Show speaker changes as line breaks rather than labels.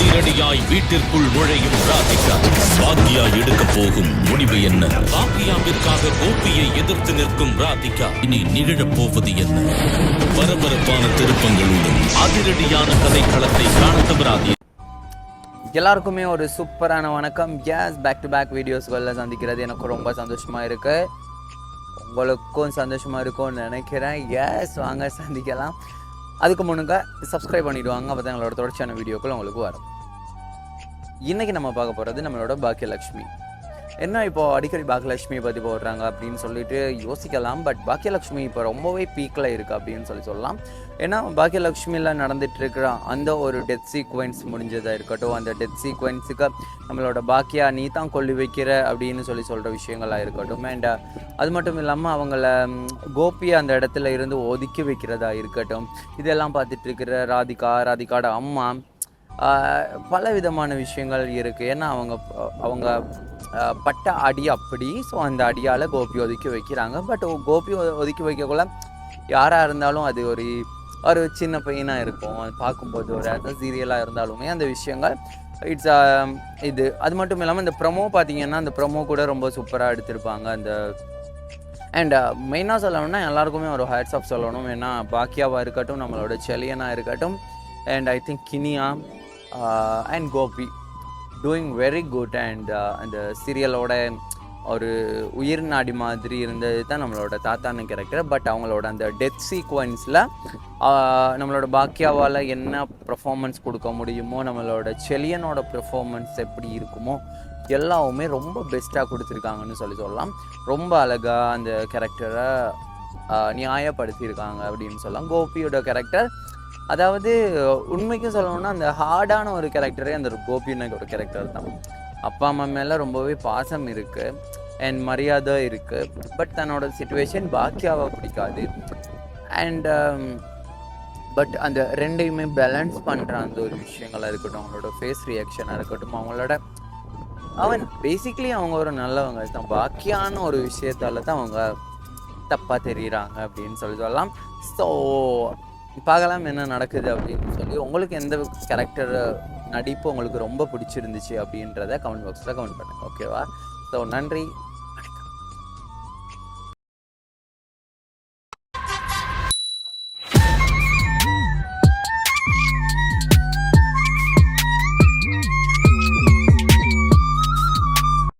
அதிரடியாய் வீட்டிற்குள் நுழையும் ராதிகா. பாக்யா எடுக்க போகும் முடிவு என்ன? பாக்யாவிற்காக கோபியை எதிர்த்து நிற்கும் ராதிகா. இனி நிகழப் போவது என்ன? பரபரப்பான திருப்பங்களுடன் அதிரடியான கதைக்களத்தை காண தவறாதீர்
எல்லாருக்குமே ஒரு சூப்பரான வணக்கம். கேஸ் பேக் டு பேக் வீடியோஸ்களில் சந்திக்கிறது எனக்கு ரொம்ப சந்தோஷமாக இருக்கு. உங்களுக்கும் சந்தோஷமாக இருக்கும்னு நினைக்கிறேன். எஸ் வாங்க சந்திக்கலாம். அதுக்கு முன்னுங்க சப்ஸ்கிரைப் பண்ணிடுவாங்க. அப்போ தான் எங்களோட தொடர்ச்சியான வீடியோக்கள் உங்களுக்கு வரும். இன்றைக்கி நம்ம பார்க்க போகிறது நம்மளோட பாக்கியலக்ஷ்மி என்ன இப்போ அடிக்கடி பாக்கியலட்சுமி பற்றி போடுறாங்க அப்படின்னு சொல்லிட்டு யோசிக்கலாம் பட் பாக்கியலட்சுமி இப்போ ரொம்பவே பீக்கில் இருக்குது அப்படின்னு சொல்லி சொல்லலாம். ஏன்னா பாக்கியலட்சுமியில் நடந்துட்டு இருக்கிற அந்த ஒரு டெத் சீக்வென்ஸ் முடிஞ்சதாக இருக்கட்டும் அந்த டெத் சீக்வென்ஸுக்கு நம்மளோட பாக்கியா நீ தான் கொல்லி வைக்கிற அப்படின்னு சொல்லி சொல்கிற விஷயங்களாக இருக்கட்டும் அண்ட் uh, அது மட்டும் இல்லாமல் அவங்கள கோபியை அந்த இடத்துல இருந்து ஒதுக்கி வைக்கிறதா இருக்கட்டும் இதெல்லாம் பார்த்துட்டு இருக்கிற ராதிகா ராதிகாட அம்மா பல விதமான விஷயங்கள் இருக்குது ஏன்னா அவங்க அவங்க பட்ட அடி அப்படி. ஸோ அந்த அடியால் கோபி ஒதுக்கி வைக்கிறாங்க. பட் கோபி ஒதுக்கி வைக்கக்குள்ள யாராக இருந்தாலும் அது ஒரு ஒரு சின்ன பையனாக இருக்கும். அது பார்க்கும்போது ஒரு சீரியலாக இருந்தாலுமே அந்த விஷயங்கள் இட்ஸ் இது. அது மட்டும் இல்லாமல் இந்த ப்ரொமோ பார்த்தீங்கன்னா அந்த ப்ரொமோ கூட ரொம்ப சூப்பராக எடுத்திருப்பாங்க. அந்த அண்ட் மெயினாக சொல்லணும்னா எல்லாருக்குமே ஒரு ஹேட்ஸ் ஆஃப் சொல்லணும். ஏன்னா பாக்கியாவாக இருக்கட்டும் நம்மளோட செலியனாக இருக்கட்டும் and I think Guinea and Gopi. Doing very good and அந்த சீரியலோட ஒரு உயிர் நாடி மாதிரி இருந்தது தான் நம்மளோட தாத்தான கேரக்டர். பட் அவங்களோட அந்த டெத் சீக்வன்ஸில் நம்மளோட பாக்கியாவால் என்ன பர்ஃபார்மன்ஸ் கொடுக்க முடியுமோ நம்மளோட செலியனோட பெர்ஃபார்மன்ஸ் எப்படி இருக்குமோ எல்லாவுமே ரொம்ப பெஸ்ட்டாக கொடுத்துருக்காங்கன்னு சொல்லி சொல்லலாம். ரொம்ப அழகாக அந்த கேரக்டரை நியாயப்படுத்தியிருக்காங்க அப்படின்னு சொல்லலாம். கோபியோட கேரக்டர் அதாவது உண்மைக்கும் சொல்லணும்னா அந்த ஹார்டான ஒரு கேரக்டரே அந்த கோபின்னு ஒரு கேரக்டர் தான். அப்பா அம்மா மேலே ரொம்பவே பாசம் இருக்குது அண்ட் மரியாதை இருக்குது பட் தன்னோட சுச்சுவேஷன் பாக்கியாவை பிடிக்காது. அண்ட் பட் um, அந்த ரெண்டையுமே பேலன்ஸ் பண்ணுற அந்த ஒரு விஷயங்களாக இருக்கட்டும் அவங்களோட ஃபேஸ் ரியாக்ஷனாக இருக்கட்டும் அவங்களோட அவன் பேசிக்லி அவங்க ஒரு நல்லவங்க தான். பாக்கியான ஒரு விஷயத்தால தான் அவங்க தப்பாக தெரியுறாங்க அப்படின்னு சொல்லி சொல்லலாம் ஸோ பார்க்கலாம் என்ன நடக்குது அப்படின்னு சொல்லி உங்களுக்கு எந்த கேரக்டர் நடிப்பு உங்களுக்கு ரொம்ப பிடிச்சிருந்துச்சு அப்படின்றத கமெண்ட் பாக்ஸில் கமெண்ட் பண்ணுங்கள் ஓகேவா ஸோ நன்றி.